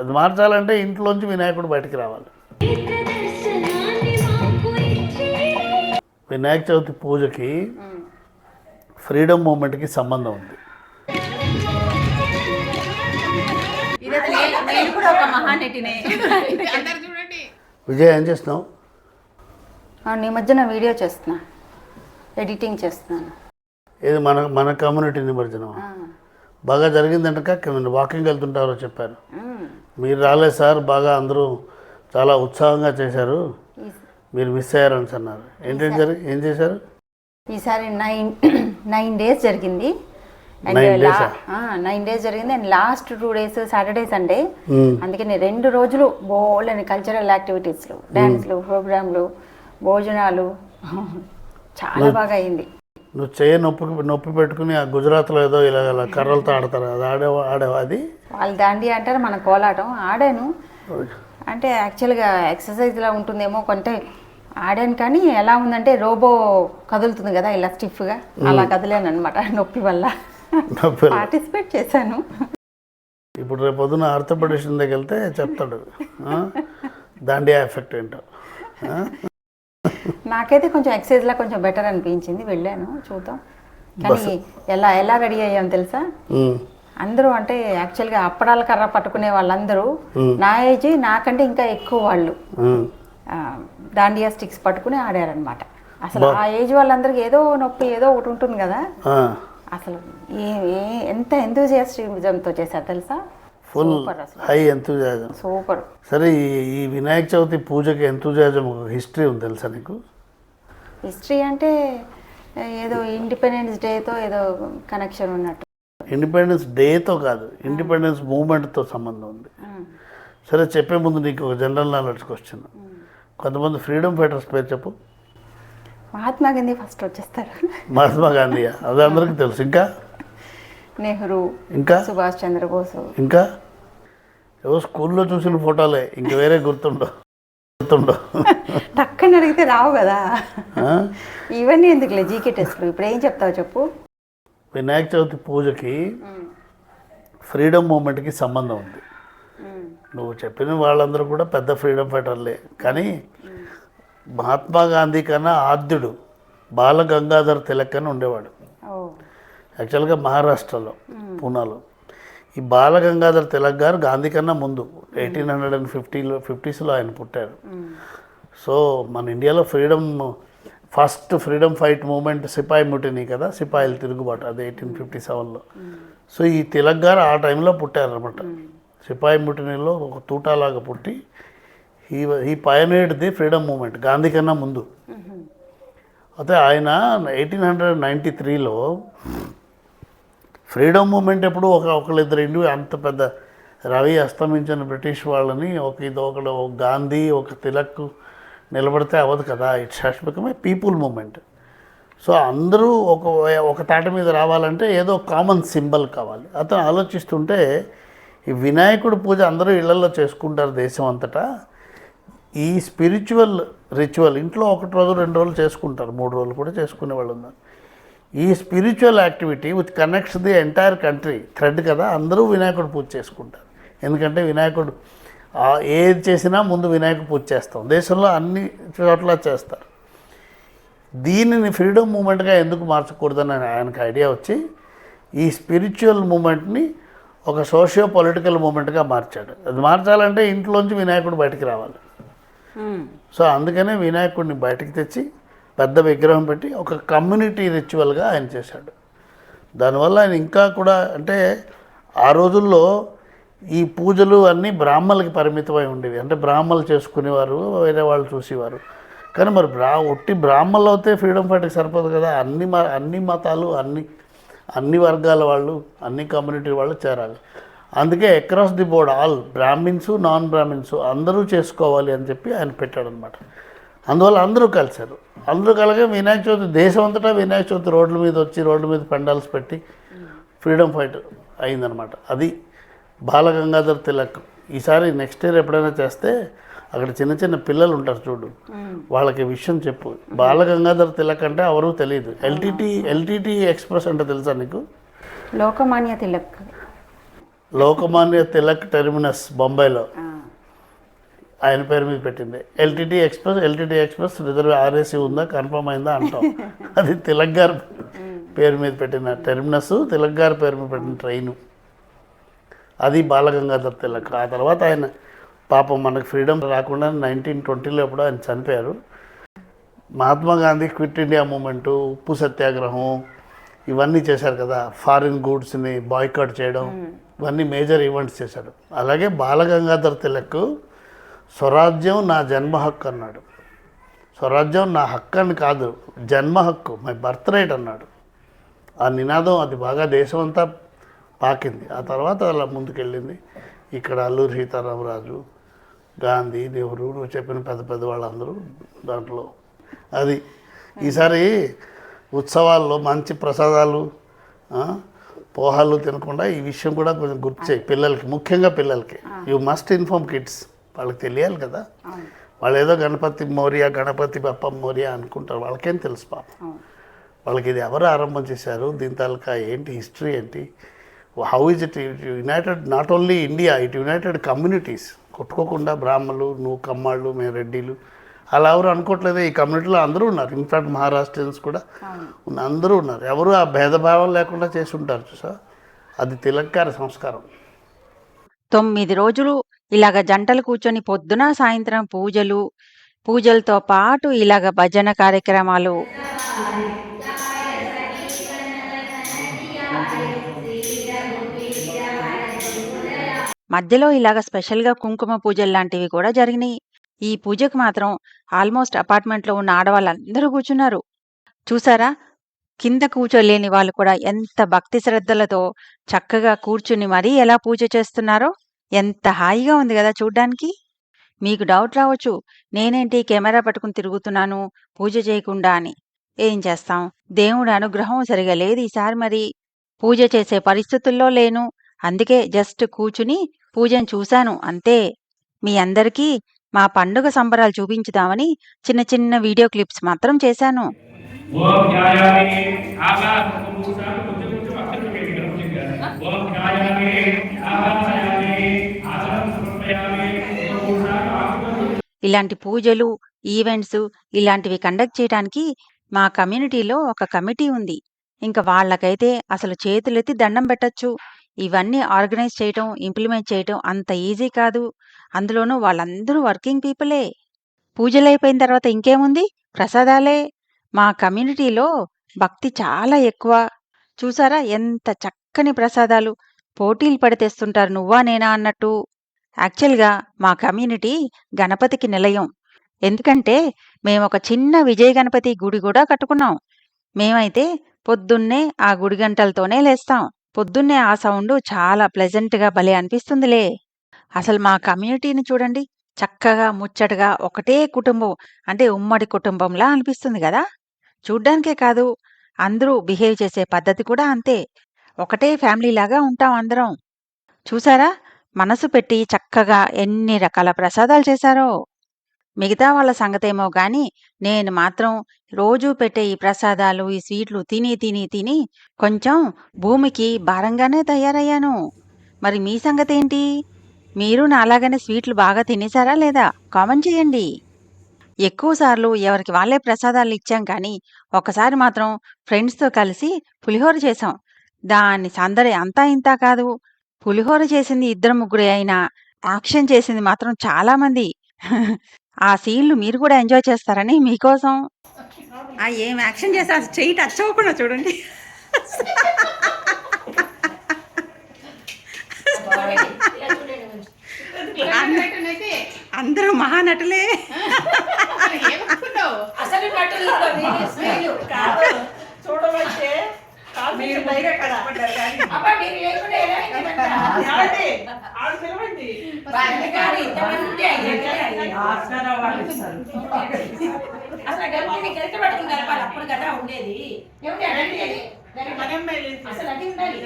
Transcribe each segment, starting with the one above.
అది మార్చాలంటే ఇంట్లోంచి వినాయకుడు బయటికి రావాలి. వినాయక చవితి పూజకి ఫ్రీడమ్ మూమెంట్కి సంబంధం ఉంది. విజయ్ ఏం చేస్తున్నావు? ఈ మధ్యన వీడియో చేస్తున్నా. ఎడిటింగ్ చేస్తున్నాను. ఇది మన మన కమ్యూనిటీ నిమజ్జనం బాగా జరిగిందంట వాకింగ్ వెళ్తుంటారో చెప్పారు. మీరు రాలేదు సార్ బాగా అందరూ చాలా ఉత్సాహంగా చేశారు. మీరు మిస్ అయ్యారని అన్నారు. ఏంటంటే జరిగి ఏం చేశారు? ఈసారి నైన్ నైన్ డేస్ జరిగింది. అండ్? Nine days? జరిగింది. And last two days Saturday Sunday. అందుకని రెండు రోజులు బోల్డ్ అని కల్చరల్ యాక్టివిటీస్లు డ్యాన్స్లు ప్రోగ్రాంలు భోజనాలు. చాలా బాగా అయింది. నువ్వు చేయ నొప్పి నొప్పి పెట్టుకుని ఆ గుజరాత్లో ఏదో ఇలా ఇలా కర్రలతో ఆడతారు అది ఆడేవా ఆడేవా అది? వాళ్ళు దాండి అంటారు మన కోలాటం. ఆడాను. అంటే యాక్చువల్గా ఎక్సర్సైజ్లా ఉంటుందేమో కొంటే ఆడాను కానీ ఎలా ఉందంటే రోబో కదులుతుంది కదా ఇలా స్టిఫ్గా. అలా కదిలాను అనమాట నొప్పి వల్ల. నొప్పి పార్టిసిపేట్ చేశాను. ఇప్పుడు రేపు పొద్దున ఆర్థోపెడిషన్ దగ్గరికి వెళ్తే చెప్తాడు? దాండియా ఎఫెక్ట్ ఏంటో? నాకైతే కొంచెం ఎక్సర్సైజ్లా కొంచెం బెటర్ అనిపించింది. వెళ్ళాను చూద్దాం. కానీ ఎలా ఎలా రెడీ అయ్యాం తెలుసా. అందరూ అంటే యాక్చువల్గా అప్పడాల కర్ర పట్టుకునే వాళ్ళందరూ నా ఏజ్ నాకంటే ఇంకా ఎక్కువ వాళ్ళు. దాండియా స్టిక్స్ పట్టుకుని ఆడారనమాట అసలు ఆ ఏజ్ వాళ్ళందరికీ ఏదో నొప్పి ఏదో ఒకటి ఉంటుంది కదా. అసలు ఏ ఏ- ఎంత ఎంతూజియాస్టిజంతో చేశారు తెలుసా? Full high enthusiasm super. సరే ఈ ఈ వినాయక చవితి పూజకి ఎంతూజాజం ఒక హిస్టరీ ఉంది తెలుసా నీకు? హిస్టరీ అంటే ఏదో ఇండిపెండెన్స్ డేతో ఏదో కనెక్షన్ ఉన్నట్టు. ఇండిపెండెన్స్ డేతో కాదు ఇండిపెండెన్స్ మూమెంట్తో సంబంధం ఉంది. సరే చెప్పే ముందు నీకు ఒక జనరల్ నాలెడ్జ్ క్వశ్చన్ కొంతమంది ఫ్రీడమ్ ఫైటర్స్ పేరు చెప్పు. మహాత్మా గాంధీ ఫస్ట్ వచ్చేస్తారు. మహాత్మా గాంధీ అది అందరికీ తెలుసు. ఇంకా? నెహ్రూ ఇంకా? సుభాష్ చంద్రబోస్. ఇంకా? ఏవో స్కూల్లో చూసిన ఫోటోలే ఇంక వేరే గుర్తుండవు. గుర్తుండవు. టక్కని అడిగితే రావు కదా? ఇవన్నీ ఎందుకులే జీకే టెస్ట్లు? ఇప్పుడు ఏం చెప్తావు చెప్పు. వినాయక చవితి పూజకి ఫ్రీడమ్ మూమెంట్కి సంబంధం ఉంది. నువ్వు చెప్పిన వాళ్ళందరూ కూడా పెద్ద ఫ్రీడమ్ ఫైటర్లే. కానీ మహాత్మా గాంధీ కన్నా ఆద్యుడు బాల గంగాధర్ తిలక్ అని ఉండేవాడు. యాక్చువల్గా మహారాష్ట్రలో పూనాలో. ఈ బాలగంగాధర్ తిలక్ గారు గాంధీ కన్నా ముందు ఎయిటీన్ హండ్రెడ్ అండ్ ఫిఫ్టీలో ఫిఫ్టీస్లో ఆయన పుట్టారు. సో మన ఇండియాలో freedom first freedom fight movement sepoy mutiny కదా సిపాయిలు తిరుగుబాటు అది ఎయిటీన్ ఫిఫ్టీ సెవెన్లో. సో ఈ తిలక్ గారు ఆ టైంలో పుట్టారనమాట సిపాయి ముటినిలో ఒక తూటాలాగా పుట్టి ఈ ఈ pioneered the freedom movement Gandhi కన్నా ముందు. అయితే ఆయన ఎయిటీన్ హండ్రెడ్ నైంటీ త్రీలో ఫ్రీడమ్ మూమెంట్ ఎప్పుడు ఒక ఒకళ్ళిద్దరు ఇండి అంత పెద్ద రవి అస్తమించిన బ్రిటిష్ వాళ్ళని ఒక ఇది ఒకడు ఒక గాంధీ ఒక తిలక్ నిలబడితే అవ్వదు కదా. It's has become a people movement so అందరూ ఒక ఒక తాట మీద రావాలంటే ఏదో కామన్ సింబల్ కావాలి. అతను ఆలోచిస్తుంటే ఈ వినాయకుడు పూజ అందరూ ఇళ్ళలో చేసుకుంటారు దేశం అంతటా. ఈ స్పిరిచువల్ రిచువల్ ఇంట్లో ఒకటి రోజు రెండు రోజులు చేసుకుంటారు. మూడు రోజులు కూడా చేసుకునే వాళ్ళు ఉన్నారు ఈ spiritual activity with connects the entire country thread కదా అందరూ వినాయకుడు పూజ చేసుకుంటారు. ఎందుకంటే వినాయకుడు ఏది చేసినా ముందు వినాయకుడు పూజ చేస్తాం. దేశంలో అన్ని చోట్ల చేస్తారు. దీనిని ఫ్రీడమ్ మూమెంట్గా ఎందుకు మార్చకూడదని ఆయనకు ఐడియా వచ్చి ఈ స్పిరిచువల్ మూమెంట్ని ఒక సోషియో పొలిటికల్ మూమెంట్గా మార్చాడు. అది మార్చాలంటే ఇంట్లోంచి వినాయకుడు బయటికి రావాలి. సో అందుకనే వినాయకుడిని బయటికి తెచ్చి పెద్ద విగ్రహం పెట్టి ఒక కమ్యూనిటీ రిచువల్గా ఆయన చేశాడు. దానివల్ల ఆయన ఇంకా కూడా అంటే ఆ రోజుల్లో ఈ పూజలు అన్నీ బ్రాహ్మణులకి పరిమితమై ఉండేవి. అంటే బ్రాహ్మణులు చేసుకునేవారు వేరే వాళ్ళు చూసేవారు. కానీ మరి బ్రా ఒట్టి బ్రాహ్మణులు అయితే ఫ్రీడమ్ ఫైటర్కి సరిపోదు కదా. అన్ని మ అన్ని మతాలు అన్ని అన్ని వర్గాల వాళ్ళు అన్ని కమ్యూనిటీ వాళ్ళు చేరాలి. అందుకే across the board all Brahmins non Brahmins అందరూ చేసుకోవాలి అని చెప్పి ఆయన పెట్టాడనమాట అందువల్ల అందరూ కలిశారు. అందరూ కలగా వినాయక చవితి దేశం అంతటా వినాయక చవితి రోడ్ల మీద వచ్చి రోడ్ల మీద పెండాల్స్ పెట్టి ఫ్రీడమ్ ఫైట్ అయిందనమాట అది బాలగంగాధర్ తిలక్. ఈసారి నెక్స్ట్ ఇయర్ ఎప్పుడైనా చేస్తే అక్కడ చిన్న చిన్న పిల్లలు ఉంటారు చూడు. వాళ్ళకి విషయం చెప్పు. బాలగంగాధర్ తిలక్ అంటే ఎవరు తెలియదు. ఎల్టీటీ ఎల్టీటీ ఎక్స్ప్రెస్ అంటే తెలుసా నీకు? లోకమాన్య తిలక్. లోకమాన్య తిలక్ టెర్మినస్ బొంబాయిలో. ఆయన పేరు మీద పెట్టింది. LTT express LTT express reserve RAC ఉందా కన్ఫర్మ్ అయిందా అంటాం. అది తిలక్ గారు పేరు మీద పెట్టిన టెర్మినస్ తిలక్ గారి పేరు మీద పెట్టిన ట్రైను. అది బాలగంగాధర్ తిలక్. ఆ తర్వాత ఆయన పాపం మనకు ఫ్రీడమ్ రాకుండా నైన్టీన్ ట్వంటీలో ఎప్పుడో ఆయన చనిపోయారు. Mahatma Gandhi quit India movement ఉప్పు సత్యాగ్రహం ఇవన్నీ చేశారు కదా. ఫారిన్ గూడ్స్ని బాయ్కాట్ చేయడం ఇవన్నీ మేజర్ ఈవెంట్స్ చేశాడు అలాగే బాలగంగాధర్ తిలక్ స్వరాజ్యం నా జన్మ హక్కు అన్నాడు. స్వరాజ్యం నా హక్కు అని కాదు జన్మ హక్కు మై బర్త్ రైట్ అన్నాడు. ఆ నినాదం అది బాగా దేశమంతా పాకింది. ఆ తర్వాత అలా ముందుకెళ్ళింది. ఇక్కడ అల్లూరి సీతారామరాజు గాంధీ నెహ్రూ నువ్వు చెప్పిన పెద్ద పెద్ద వాళ్ళందరూ దాంట్లో. అది ఈసారి ఉత్సవాల్లో మంచి ప్రసాదాలు పోహాలు తినకుండా ఈ విషయం కూడా కొంచెం గుర్తు చేయి. పిల్లలకి ముఖ్యంగా పిల్లలకి. యూ మస్ట్ ఇన్ఫార్మ్ కిడ్స్ వాళ్ళకి తెలియాలి కదా. వాళ్ళు ఏదో గణపతి మౌర్య గణపతి బప్ప మౌర్య అనుకుంటారు. వాళ్ళకేం తెలుసు పాపం. వాళ్ళకి ఇది ఎవరు ఆరంభం చేశారు? దీని తాలూకా ఏంటి? హిస్టరీ ఏంటి? How is it united not only India it united communities కొట్టుకోకుండా బ్రాహ్మణులు నువ్వు కమ్మాళ్ళు మేము రెడ్డిలు. అలా ఎవరు అనుకోవట్లేదు. ఈ కమ్యూనిటీలో అందరూ ఉన్నారు. ఇన్ఫాక్ట్ మహారాష్ట్రియన్స్ కూడా ఉన్న అందరూ ఉన్నారు. ఎవరు ఆ భేదభావం లేకుండా చేసి ఉంటారు చూసా అది తిలక్కారి సంస్కారం. తొమ్మిది రోజులు ఇలాగ జంటలు కూర్చొని పొద్దున సాయంత్రం పూజలు పూజలతో పాటు ఇలాగ భజన కార్యక్రమాలు. మధ్యలో ఇలాగ స్పెషల్గా కుంకుమ పూజలు లాంటివి కూడా జరిగినాయి. ఈ పూజకు మాత్రం ఆల్మోస్ట్ అపార్ట్మెంట్లో ఉన్న ఆడవాళ్ళందరూ కూర్చున్నారు. చూసారా? కింద కూర్చోలేని వాళ్ళు కూడా ఎంత భక్తి శ్రద్ధలతో చక్కగా కూర్చుని మరీ ఎలా పూజ చేస్తున్నారో? ఎంత హాయిగా ఉంది కదా చూడ్డానికి. మీకు డౌట్ రావచ్చు. నేనేంటి కెమెరా పట్టుకుని తిరుగుతున్నాను పూజ చేయకుండా అని. ఏం చేస్తాం? దేవుడి అనుగ్రహం సరిగా లేదు ఈసారి మరి. పూజ చేసే పరిస్థితుల్లో లేను. అందుకే జస్ట్ కూర్చుని పూజను చూశాను. అంతే. మీ అందరికీ మా పండుగ సంబరాలు చూపించుదామని చిన్న చిన్న వీడియో క్లిప్స్ మాత్రం చేశాను. ఓం ఇలాంటి పూజలు ఈవెంట్స్ ఇలాంటివి కండక్ట్ చేయడానికి మా కమ్యూనిటీలో ఒక కమిటీ ఉంది. ఇంకా వాళ్ళకైతే అసలు చేతులెత్తి దండం పెట్టచ్చు. ఇవన్నీ ఆర్గనైజ్ చేయటం ఇంప్లిమెంట్ చేయటం అంత ఈజీ కాదు. అందులోనూ వాళ్ళందరూ వర్కింగ్ పీపులే. పూజలు అయిపోయిన తర్వాత ఇంకేముంది? ప్రసాదాలే. మా కమ్యూనిటీలో భక్తి చాలా ఎక్కువ. చూసారా? ఎంత చక్కని ప్రసాదాలు. పోటీలు పడి తెస్తుంటారు నువ్వా నేనా అన్నట్టు. యాక్చువల్గా మా కమ్యూనిటీ గణపతికి నిలయం. ఎందుకంటే మేము ఒక చిన్న విజయ గణపతి గుడి కూడా కట్టుకున్నాం. మేమైతే పొద్దున్నే ఆ గుడి గంటలతోనే లేస్తాం. పొద్దున్నే ఆ సౌండ్ చాలా ప్లెజెంట్గా భలే అనిపిస్తుందిలే. అసలు మా కమ్యూనిటీని చూడండి చక్కగా ముచ్చటగా ఒకటే కుటుంబం అంటే ఉమ్మడి కుటుంబంలా అనిపిస్తుంది కదా. చూడ్డానికే కాదు అందరూ బిహేవ్ చేసే పద్ధతి కూడా అంతే. ఒకటే ఫ్యామిలీ లాగా ఉంటాం అందరం. చూసారా? మనసు పెట్టి చక్కగా ఎన్ని రకాల ప్రసాదాలు చేశారో. మిగతా వాళ్ళ సంగతేమో గాని నేను మాత్రం రోజూ పెట్టే ఈ ప్రసాదాలు ఈ స్వీట్లు తిని తిని తిని కొంచెం భూమికి భారంగానే తయారయ్యాను. మరి మీ సంగతేంటి? మీరు నాలాగానే స్వీట్లు బాగా తినేశారా లేదా? కామెంట్ చేయండి. ఎక్కువసార్లు ఎవరికి వాళ్ళే ప్రసాదాలు ఇచ్చాం కానీ ఒకసారి మాత్రం ఫ్రెండ్స్తో కలిసి పులిహోర చేశాం. దాని సందడి అంతా ఇంతా కాదు. పులిహోర చేసింది ఇద్దరు ముగ్గురే అయినా యాక్షన్ చేసింది మాత్రం చాలా మంది. ఆ సీన్లు మీరు కూడా ఎంజాయ్ చేస్తారని మీకోసం. ఆ ఏం యాక్షన్ చేస్తే అసలు చెయ్యి టచ్ అవ్వకుండా చూడండి. అందరూ మహానటులే. అసలు నటులు మీరు మీరే కష్టపడ్డారు కానీ. అబ్బా మీరు లేకుండా ఎలా పిలవండి అసలు గర్భిణి పట్టుకుని గడపాలి అప్పుడు కదా ఉండేది. ఏమిటి అదండి అది? అసలు ఉండాలి.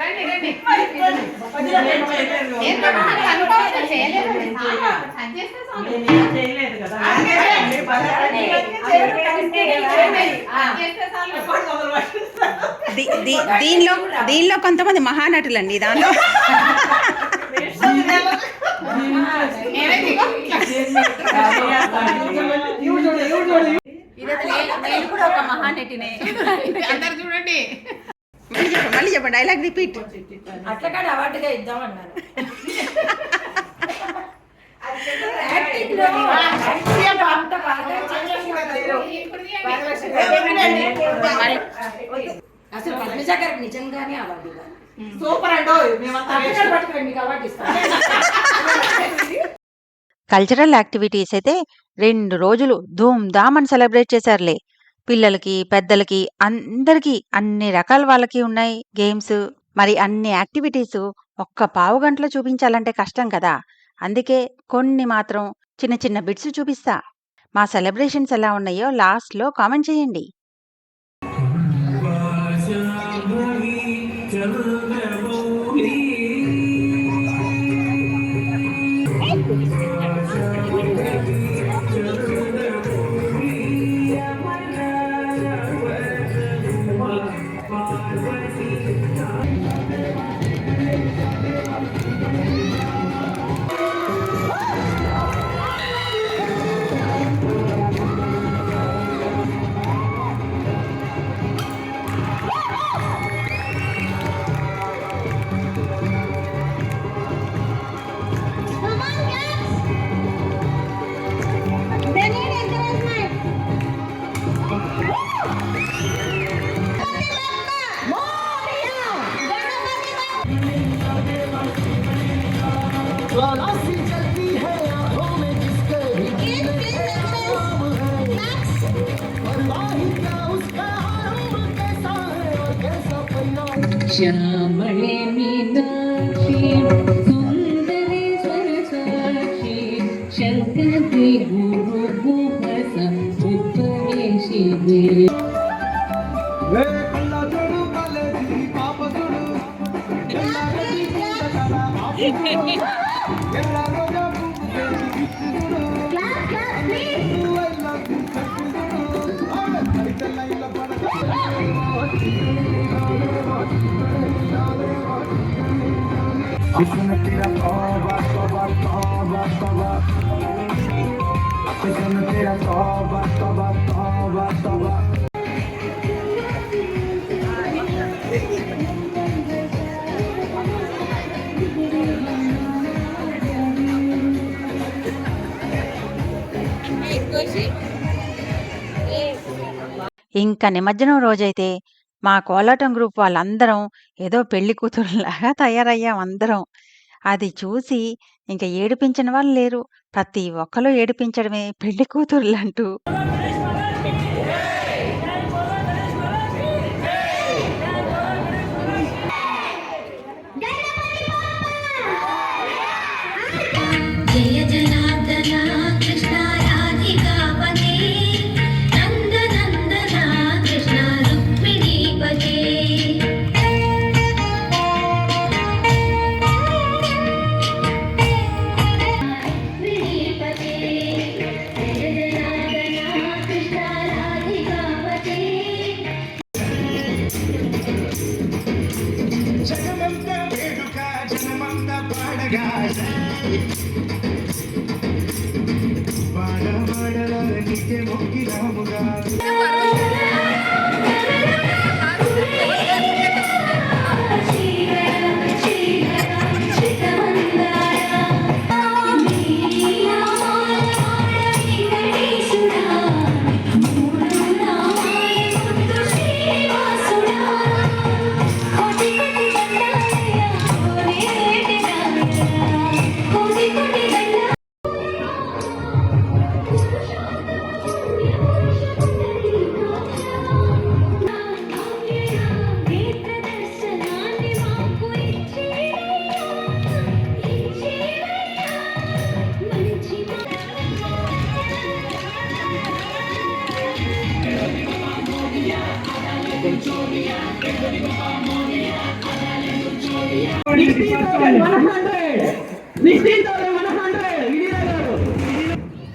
రండి రండి. చేయలేదు. కదా. దీనిలో దీనిలో కొంతమంది దానిలో చూడు. ఇదైతే నేను నేను కూడా ఒక మహానటినే. అందరు చూడండి. మళ్ళీ చెప్పండి మళ్ళీ చెప్పండి. డైలాగ్ రిపీట్ అట్లా కాదు అవార్డుగా. అసలు పద్మజ గారికి నిజంగానే అవార్డు. సూపర్ అండో. మేమంతా పక్కన పట్టుకోండి, మీకు అవార్డు ఇస్తాను కల్చరల్ యాక్టివిటీస్ అయితే రెండు రోజులు ధూమ్ ధామ్ అని సెలబ్రేట్ చేశారులే. పిల్లలకి పెద్దలకి అందరికీ అన్ని రకాల వాళ్ళకి ఉన్నాయి గేమ్స్. మరి అన్ని యాక్టివిటీస్ ఒక్క పావు గంటలో చూపించాలంటే కష్టం కదా. అందుకే కొన్ని మాత్రం చిన్న చిన్న బిట్స్ చూపిస్తా. మా సెలబ్రేషన్స్ ఎలా ఉన్నాయో లాస్ట్లో కామెంట్ చేయండి. శ్యామళి మీనాక్షి సుందరేశ్వర సాక్షి శంకరి గురు గుహస ఉద్భవేశి పాపతుడు Picking it up over, over, over, over. Picking it up over, over, over, over. ఇంకా నిమజ్జనం రోజైతే మా కోలాటం గ్రూప్ వాళ్ళందరం ఏదో పెళ్ళి కూతురులాగా తయారయ్యాం అందరం. అది చూసి ఇంకా ఏడిపించిన వాళ్ళు లేరు. ప్రతి ఒక్కరు ఏడిపించడమే పెళ్ళి కూతురులంటూ.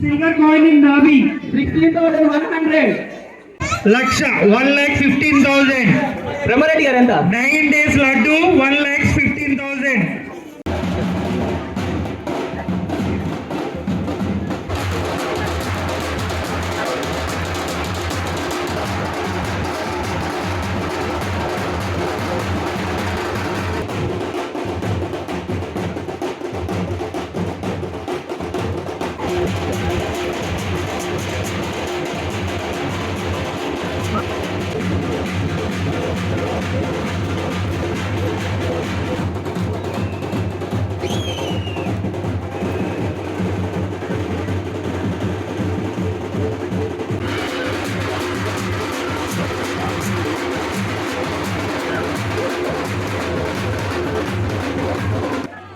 సిల్వర్ కాయిన్ ఇన్ నాభి లక్ష one lakh fifteen thousand Brahmareddy గారు ఎంత? Nine days laddu one lakh fifteen thousand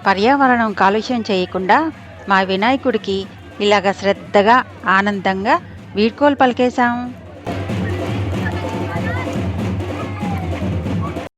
పర్యావరణం కాలుష్యం చేయకుండా మా వినాయకుడికి ఇలాగ శ్రద్ధగా ఆనందంగా వీడ్కోలు పలికేశాం.